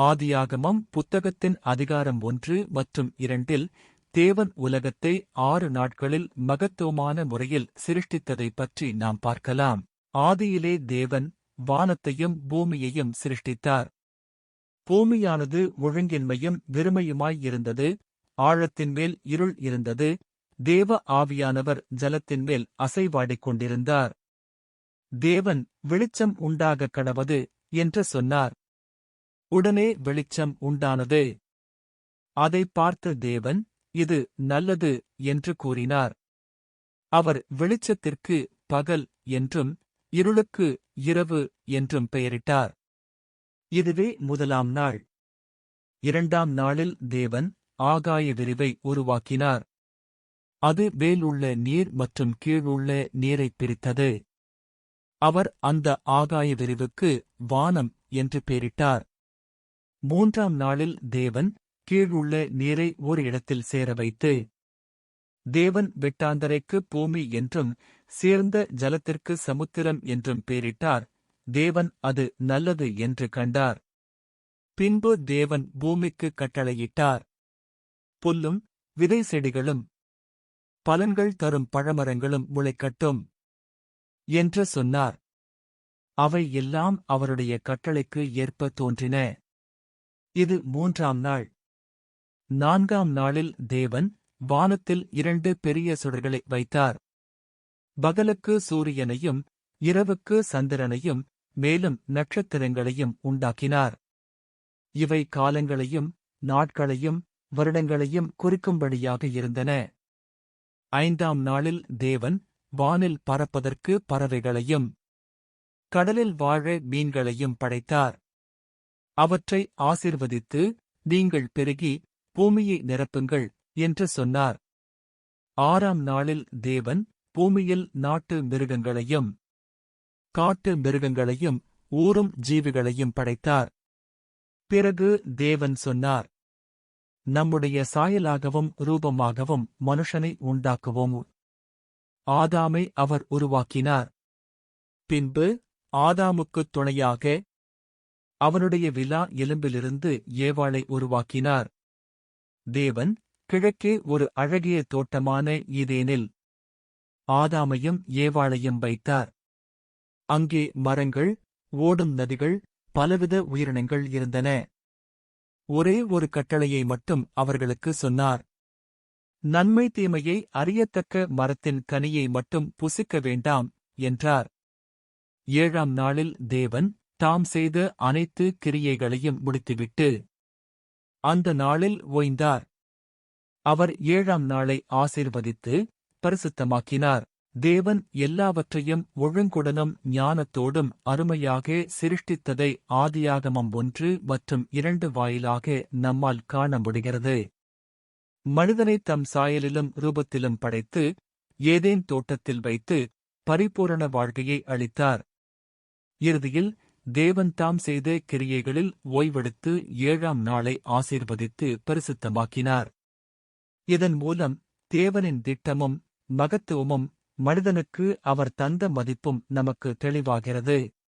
ஆதியாகமம் புத்தகத்தின் அதிகாரம் ஒன்று மற்றும் இரண்டில் தேவன் உலகத்தை ஆறு நாட்களில் மகத்துவமான முறையில் சிருஷ்டித்ததைப் பற்றி நாம் பார்க்கலாம். ஆதியிலே தேவன் வானத்தையும் பூமியையும் சிருஷ்டித்தார். பூமியானது ஒழுங்கின்மையும் வெறுமையுமாய் இருந்தது. ஆழத்தின் மேல் இருள் இருந்தது. தேவ ஆவியானவர் ஜலத்தின் மேல் அசைவாடிக் கொண்டிருந்தார். தேவன் வெளிச்சம் உண்டாகக் கடவது என்று சொன்னார். உடனே வெளிச்சம் உண்டானது. அதைப் பார்த்த தேவன் இது நல்லது என்று கூறினார். அவர் வெளிச்சத்திற்கு பகல் என்றும் இருளுக்கு இரவு என்றும் பெயரிட்டார். இதுவே முதலாம் நாள். இரண்டாம் நாளில் தேவன் ஆகாய விரிவை உருவாக்கினார். அது மேலுள்ள நீர் மற்றும் கீழுள்ள நீரைப் பிரித்தது. அவர் அந்த ஆகாய விரிவுக்கு வானம் என்று பெயரிட்டார். மூன்றாம் நாளில் தேவன் கீழுள்ள நீரை ஒரு இடத்தில் சேர வைத்து தேவன் வெட்டாந்தரைக்கு பூமி என்றும் சேர்ந்த ஜலத்திற்கு சமுத்திரம் என்றும் பெயரிட்டார் தேவன் அது நல்லது என்று கண்டார். பின்பு தேவன் பூமிக்கு கட்டளையிட்டார். புல்லும் விதை செடிகளும் பலன்கள் தரும் பழமரங்களும் முளைக்கட்டும் என்று சொன்னார். அவை எல்லாம் அவருடைய கட்டளைக்கு ஏற்ப தோன்றின. இது மூன்றாம் நாள். நான்காம் நாளில் தேவன் வானத்தில் இரண்டு பெரிய சுடர்களை வைத்தார். பகலுக்கு சூரியனையும் இரவுக்கு சந்திரனையும் மேலும் நட்சத்திரங்களையும் உண்டாக்கினார். இவை காலங்களையும் நாட்களையும் வருடங்களையும் குறிக்கும்படியாக இருந்தன. ஐந்தாம் நாளில் தேவன் வானில் பறப்பதற்கு பறவைகளையும் கடலில் வாழ மீன்களையும் படைத்தார். அவற்றை ஆசிர்வதித்து நீங்கள் பெருகி பூமியை நிரப்புங்கள் என்று சொன்னார். ஆறாம் நாளில் தேவன் பூமியில் நாட்டு மிருகங்களையும் காட்டு மிருகங்களையும் ஊறும் ஜீவிகளையும் படைத்தார். பிறகு தேவன் சொன்னார் நம்முடைய சாயலாகவும் ரூபமாகவும் மனுஷனை உண்டாக்குவோம். ஆதாமை அவர் உருவாக்கினார். பின்பு ஆதாமுக்குத் துணையாக அவனுடைய விலா எலும்பிலிருந்து ஏவாளை உருவாக்கினார். தேவன் கிழக்கே ஒரு அழகிய தோட்டமான ஈதேனில் ஆதாமையும் ஏவாளையும் வைத்தார். அங்கே மரங்கள் ஓடும் நதிகள் பலவித உயிரினங்கள் இருந்தன. ஒரே ஒரு கட்டளையை மட்டும் அவர்களுக்கு சொன்னார். நன்மை தீமையை அறியத்தக்க மரத்தின் கனியை மட்டும் புசிக்க வேண்டாம் என்றார். ஏழாம் நாளில் தேவன் தாம் செய்த அனைத்து கிரியைகளையும் முடித்துவிட்டு அந்த நாளில் ஓய்ந்தார். அவர் ஏழாம் நாளை ஆசீர்வதித்து பரிசுத்தமாக்கினார். தேவன் எல்லாவற்றையும் ஒழுங்குடனும் ஞானத்தோடும் அருமையாக சிருஷ்டித்ததை ஆதியாகமம் ஒன்று மற்றும் இரண்டு வாயிலாக நம்மால் காண முடிகிறது. மனிதனை தம் சாயலிலும் ரூபத்திலும் படைத்து ஏதேன் தோட்டத்தில் வைத்து பரிபூரண வாழ்க்கையை அளித்தார். இறுதியில் தேவன் தாம் செய்த கிரியைகளில் ஓய்வெடுத்து ஏழாம் நாளை ஆசீர்வதித்து பரிசுத்தமாக்கினார். இதன் மூலம் தேவனின் திட்டமும் மகத்துவமும் மனிதனுக்கு அவர் தந்த மதிப்பும் நமக்கு தெளிவாகிறது.